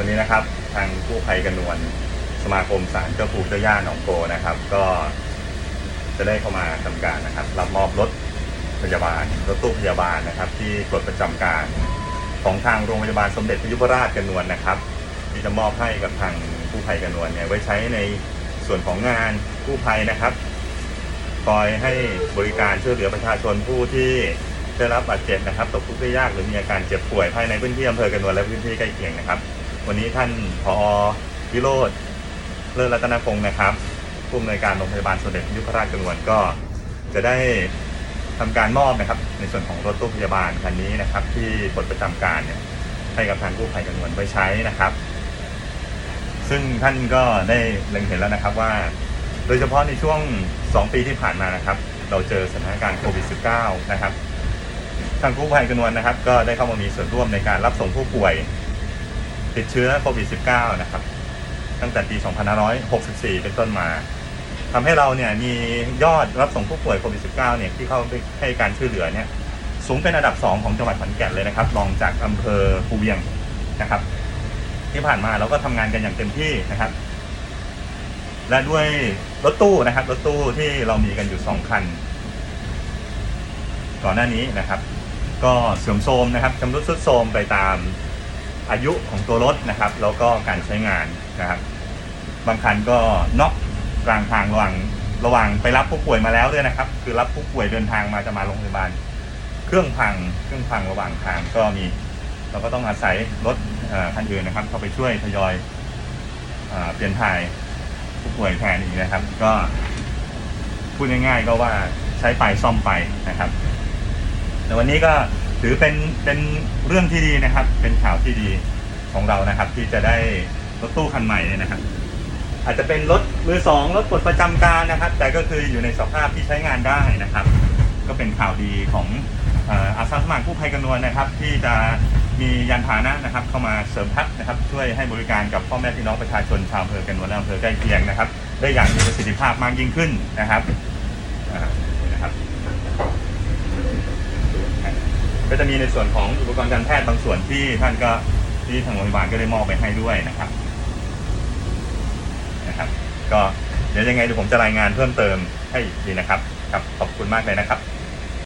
วันนี้นะครับทางกู้ภัยกระนวลสมาคมสารเจ้าปู่เจ้าย่าหนองโกนะครับ ก็จะได้เข้ามาทำการนะครับ รับมอบรถพยาบาลรถตู้พยาบาลนะครับ ที่ปลดประจำการของทางโรงพยาบาลสมเด็จพยุพราชกระนวลนะครับ ที่จะมอบให้กับทางกู้ภัยกระนวลเนี่ยไว้ใช้ในส่วนของงานกู้ภัยนะครับคอยให้บริการช่วยเหลือประชาชนผู้ที่ได้รับบาดเจ็บนะครับ ตกทุกข์ได้ยากหรือมีอาการเจ็บป่วยภายในพื้นที่อำเภอกระนวลและพื้นที่ใกล้เคียงนะครับ วันนี้ท่านผอวิโรธเลิศรัตนพงศ์นะครับผู้อำนวยการโรงพยาบาลสมเด็จยุพราชกระนวลก็จะได้ทำการมอบนะครับ ในส่วนของรถตู้พยาบาลคันนี้นะครับ ที่ปลดประจำการเนี่ยให้กับทางกู้ภัยกระนวลไว้ใช้นะครับ ซึ่งท่านก็ได้เล็งเห็นแล้วนะครับว่า โดยเฉพาะในช่วง 2 ปีที่ผ่านมานะครับ เราเจอสถานการณ์โควิด -19 นะครับทางกู้ภัยกระนวลนะครับ ก็ได้เข้ามามีส่วนร่วมในการรับส่งผู้ป่วย ติดเชื้อโควิด -19 นะครับ ตั้งแต่ปี 2564 เป็นต้นมาทำให้เราเนี่ยมียอดรับส่งผู้ป่วยโควิด -19 เนี่ยที่เข้าไปให้การช่วยเหลือเนี่ยสูงเป็นอันดับ 2 ของจังหวัดขอนแก่นเลยนะครับรองจากอำเภอภูเวียงนะครับ ที่ผ่านมาเราก็ทำงานกันอย่างเต็มที่นะครับ และด้วยรถตู้นะครับรถตู้ที่เรามีกันอยู่สองคัน ก่อนหน้านี้นะครับ ก็เสื่อมโทรมนะครับชำรุดทรุดโทรมไปตาม อายุของตัวรถนะครับ แล้วก็การใช้งานนะครับ บางคันก็น็อกกลางทางระหว่างระหว่างไปรับผู้ป่วยมาแล้วด้วยนะครับ คือรับผู้ป่วยเดินทางมาจะมาโรงพยาบาล เครื่องพัง เครื่องพังระหว่างทางก็มี เราก็ต้องอาศัยรถเอ่อคันอื่นนะครับ เข้าไปช่วยทยอยเปลี่ยนถ่ายผู้ป่วยแทนอีกนะครับ ก็พูดง่ายๆก็ว่าใช้ไปซ่อมไปนะครับแต่วันนี้ก็ ถือเป็นเป็นเรื่องที่ดีนะครับ เป็นข่าวที่ดีของเรานะครับ ที่จะได้รถตู้คันใหม่เนี่ยนะครับ อาจจะเป็นรถมือสองรถปลดประจำการนะครับ แต่ก็คืออยู่ในสภาพที่ใช้งานได้นะครับ ก็เป็นข่าวดีของอาสาสมัครผู้ภัยกระนวลนะครับ ที่จะมียานพาหนะนะครับ เข้ามาเสริมทัพนะครับ ช่วยให้บริการกับพ่อแม่พี่น้องประชาชนชาวอำเภอกระนวลและอำเภอใกล้เคียงนะครับ ได้อย่างมีประสิทธิภาพมากยิ่งขึ้นนะครับ ก็จะมีในส่วนของอุปกรณ์การแพทย์บางส่วนที่ท่านก็ที่ทางโรงพยาบาลก็ได้มอบไปให้ด้วยนะครับนะครับ ก็เดี๋ยวยังไงเดี๋ยวผมจะรายงานเพิ่มเติมให้อีกทีนะครับครับขอบคุณมากเลยนะครับ